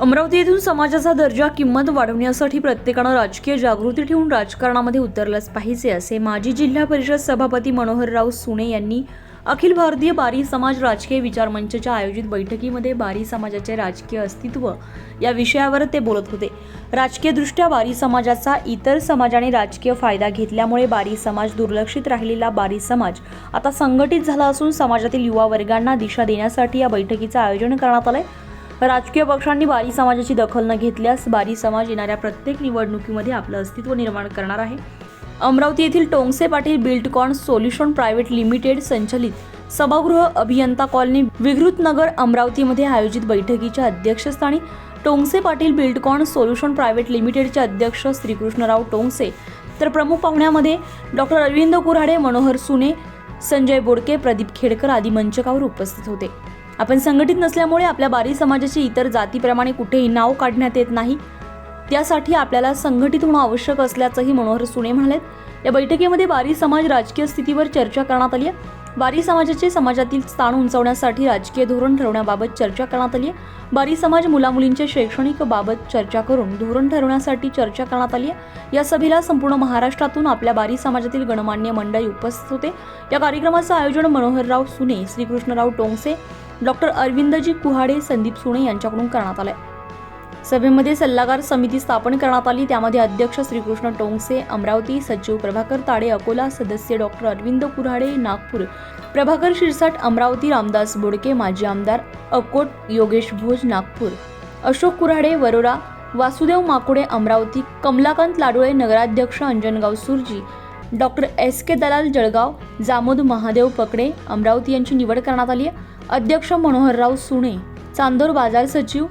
अमरावती येथून समाजाचा दर्जा किंमत वाढवण्यासाठी प्रत्येकानं राजकीय जागृती ठेवून राजकारणामध्ये उतरलंच पाहिजे असे माजी जिल्हा परिषद सभापती मनोहरराव सुणे यांनी अखिल भारतीय बारी समाज राजकीय विचार मंचच्या आयोजित बैठकीमध्ये बारी समाजाचे राजकीय अस्तित्व या विषयावर ते बोलत होते. राजकीयदृष्ट्या बारी समाजाचा इतर समाजाने राजकीय फायदा घेतल्यामुळे बारी समाज दुर्लक्षित राहिलेला बारी समाज आता संघटित झाला असून समाजातील युवा वर्गांना दिशा देण्यासाठी या बैठकीचं आयोजन करण्यात आलं आहे राजकीय पक्षांनी बारी समाजाची दखल न घेतल्यास बारी समाज येणाऱ्या प्रत्येक निवडणुकीमध्ये आपलं अस्तित्व निर्माण करणार आहे. अमरावती येथील Tongse Patil buildcon solution private limited संचलित सभागृह अभियंता कॉलनी विघृत नगर अमरावतीमध्ये आयोजित बैठकीच्या अध्यक्षस्थानी Tongse Patil Buildcon solution private लिमिटेडचे अध्यक्ष श्रीकृष्णराव टोंगसे तर प्रमुख पाहुण्यामध्ये डॉक्टर अरविंद कुऱ्हाडे मनोहर सुने संजय बोडके प्रदीप खेडकर आदी मंचकावर उपस्थित होते. आपण संघटित नसल्यामुळे आपल्या बारी समाजाची इतर जातीप्रमाणे कुठेही नाव काढण्यात येत नाही. त्यासाठी आपल्याला संघटित होणं आवश्यक असल्याचंही मनोहर सुणे म्हणाले या बैठकीमध्ये बारी समाज राजकीय स्थितीवर चर्चा करण्यात आली आहे. बारी समाजाचे समाजातील स्थान उंचावण्यासाठी राजकीय धोरण ठरवण्याबाबत चर्चा करण्यात आली आहे. बारी समाज मुलामुलींच्या शैक्षणिक बाबत चर्चा करून धोरण ठरवण्यासाठी चर्चा करण्यात आली आहे. या सभेला संपूर्ण महाराष्ट्रातून आपल्या बारी समाजातील गणमान्य मंडळी उपस्थित होते. या कार्यक्रमाचं आयोजन मनोहरराव सुने श्रीकृष्णराव टोंगसे डॉक्टर अरविंदजी कुहाडे संदीप सुणे यांच्याकडून करण्यात आलंय. सभेमध्ये सल्लागार समिती स्थापन करण्यात आली. त्यामध्ये अध्यक्ष श्रीकृष्ण टोंगसे अमरावती सचिव प्रभाकर ताडे अकोला सदस्य डॉक्टर अरविंद कुऱ्हाडे नागपूर प्रभाकर शिरसाट अमरावती रामदास बोडके माजी आमदार अकोट योगेश भोज नागपूर अशोक कुऱ्हाडे वरोरा वासुदेव माकुडे अमरावती कमलाकांत लाडोळे नगराध्यक्ष Anjangaon Surji doctor S K Dalal Jalgaon Jamod Mahadev पकडे अमरावती यांची निवड करण्यात आली आहे. अध्यक्ष मनोहरराव सुणे चांदोर बाजार सचिव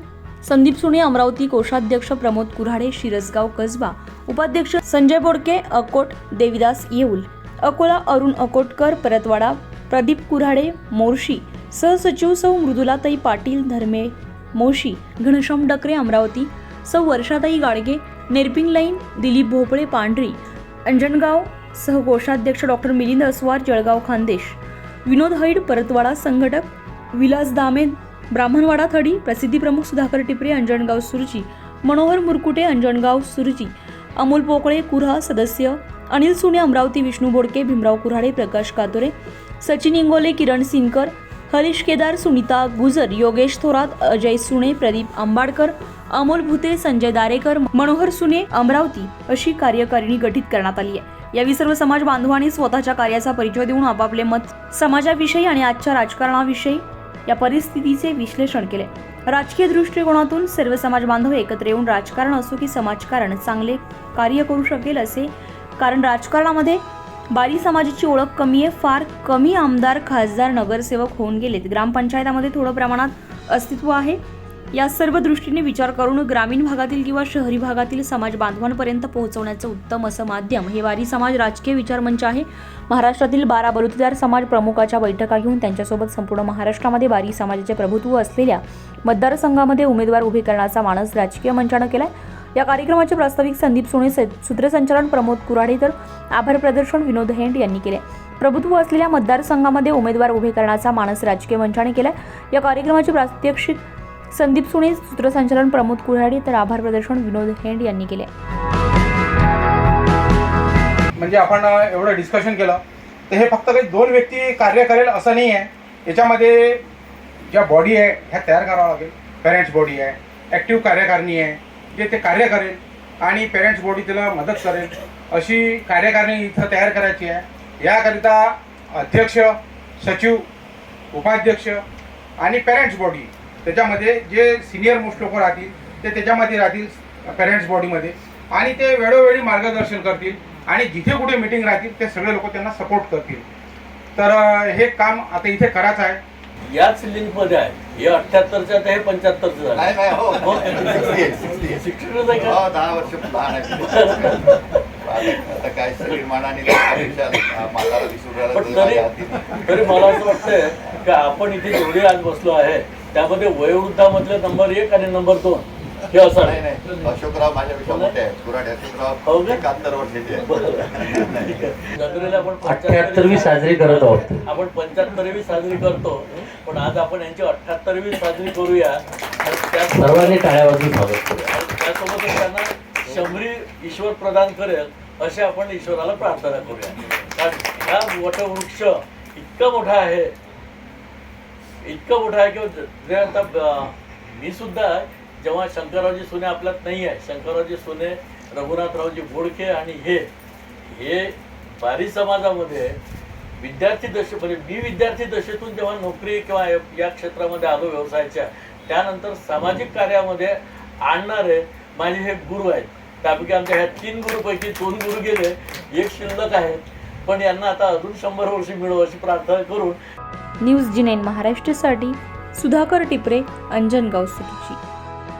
संदीप सुणे अमरावती कोषाध्यक्ष प्रमोद कुऱ्हाडे शिरसगाव कसबा उपाध्यक्ष संजय बोडके अकोट देविदास येऊल अकोला अरुण अकोटकर परतवाडा प्रदीप कुऱ्हाडे मोर्शी सहसचिव सौ मृदुलाताई पाटील धर्मे मोशी घनश्याम डकरे अमरावती सौ वर्षाताई गाडगे नेरपिंग लाईन दिलीप भोपळे पांढरी अंजनगाव सहकोषाध्यक्ष डॉक्टर मिलिंद अस्वार जळगाव खानदेश. विनोद हैड परतवाडा संघटक. विलास दामे ब्राह्मणवाडा थडी. प्रसिद्धी प्रमुख सुधाकर टिपरे अंजणगाव सुरजी मनोहर मुरकुटे अंजणगाव सुरजी अमोल पोकळे कुऱ्हा सदस्य. अनिल सुने अमरावती विष्णू बोडके भीमराव कुऱ्हाडे प्रकाश कातोरे. सचिन इंगोले किरण सिनकर हरीश केदार सुनीता गुजर योगेश थोरात अजय सुणे प्रदीप आंबाडकर. अमोल भुते संजय दारेकर मनोहर सुने अमरावती अशी कार्यकारिणी गठीत करण्यात आली आहे. यावेळी सर्व समाज बांधवांनी स्वतःच्या कार्याचा परिचय देऊन आपापले मत समाजाविषयी आणि आजच्या राजकारणाविषयी या परिस्थितीचे विश्लेषण केले. राजकीय दृष्टिकोनातून सर्व समाज बांधव एकत्र येऊन राजकारण असो की समाजकारण चांगले कार्य करू शकेल असे कारण राजकारणामध्ये बारी समाजाची ओळख कमी आहे फार कमी आमदार खासदार नगरसेवक होऊन गेलेत. ग्रामपंचायतामध्ये थोडं प्रमाणात अस्तित्व आहे. या सर्व दृष्टीने विचार करून ग्रामीण भागातील किंवा शहरी भागातील समाज बांधवांपर्यंत पोहोचवण्याचं उत्तम असं माध्यम हे वारी समाज राजकीय विचार मंच आहे. महाराष्ट्रातील बारा बलुतेदार समाज प्रमुखाच्या बैठका घेऊन त्यांच्यासोबत संपूर्ण महाराष्ट्रामध्ये वारी समाजाचे प्रभुत्व असलेल्या मतदारसंघामध्ये उमेदवार उभे करण्याचा मानस राजकीय मंचानं केलाय. या कार्यक्रमाचे प्रास्ताविक संदीप सोने स- सूत्रसंचालन प्रमोद कुराडे तर आभार प्रदर्शन विनोद हेंड यांनी केले प्रभुत्व असलेल्या मतदारसंघामध्ये उमेदवार उभे करण्याचा मानस राजकीय मंचाने केलाय. या कार्यक्रमाचे प्रात्यक्षिक संदीप सुणे सूत्रसंचालन प्रमोद कुऱ्हाडी तर आभार प्रदर्शन विनोद हेंड यांनी केले. म्हणजे आपण एवढं डिस्कशन केलं तर हे फक्त काही दोन व्यक्ती कार्य करेल असं नाही आहे. याच्यामध्ये ज्या बॉडी आहे ह्या तयार करावं लागेल. पेरेंट्स बॉडी आहे ॲक्टिव्ह कार्यकारिणी आहे जे ते कार्य करेल आणि पेरेंट्स बॉडी त्याला मदत करेल अशी कार्यकारिणी इथं तयार करायची आहे. याकरिता अध्यक्ष सचिव उपाध्यक्ष आणि पेरेंट्स बॉडी त्याच्यामध्ये जे सिनियर मोस्ट लोक राहतील ते त्याच्यामध्ये राहतील पेरेंट्स बॉडीमध्ये आणि ते वेळोवेळी मार्गदर्शन करतील. आणि जिथे कुठे मिटिंग राहतील ते सगळे लोक त्यांना सपोर्ट करतील. तर हे काम आता इथे करायचं आहे. याच लिंकमध्ये आहे. हे अठ्याहत्तरचं आहे हे पंच्याहत्तरचं हो. हो. 68, 68. शिक्षणच आहे का? हो दहा वर्ष आता काय सगळी मानाने. तरी मला असं वाटतंय की आपण इथे जेवढे आज बसलो आहे त्यामध्ये वयोवृद्धामधले नंबर एक आणि नंबर दोन हे असं नाही अशोकराव माझ्यापेक्षा मोठे आहेत. कुराड हो अशोकराव का? एकाहत्तर वर्षाचे आहेत जत्रेला आपण अठ्ठ्याहत्तरवी साजरी करत आहोत. आपण पंच्याहत्तरवी साजरी करतो. पण आज आपण यांची अठ्याहत्तरवी साजरी करूया. आणि त्या- सर्वांनी टाळ्या वाजून स्वागत करूया. आणि त्यासोबतच त्यांना शंभरी ईश्वर प्रदान करेल असे आपण ईश्वराला प्रार्थना करूया. कारण हा वटवृक्ष इतका मोठा आहे. इतकं मोठा आहे की म्हणजे आता मी सुद्धा जेव्हा शंकररावजी सुने आपल्यात नाही आहे शंकररावजी सुने रघुनाथरावजी बोडके आणि हे हे बारी समाजामध्ये विद्यार्थी दशे म्हणजे मी विद्यार्थी दशेतून जेव्हा नोकरी किंवा या क्षेत्रामध्ये आलो व्यवसायाच्या त्यानंतर सामाजिक कार्यामध्ये आणणारे माझे हे गुरु आहेत. त्यापैकी आमच्या ह्या तीन गुरुपैकी दोन गुरु गेले एक शिल्लक आहेत. पण यांना आता अजून शंभर वर्ष मिळो अशी प्रार्थना करून न्यूज जी नाईन महाराष्ट्रसाठी सुधाकर टिपरे अंजनगाव सुरुची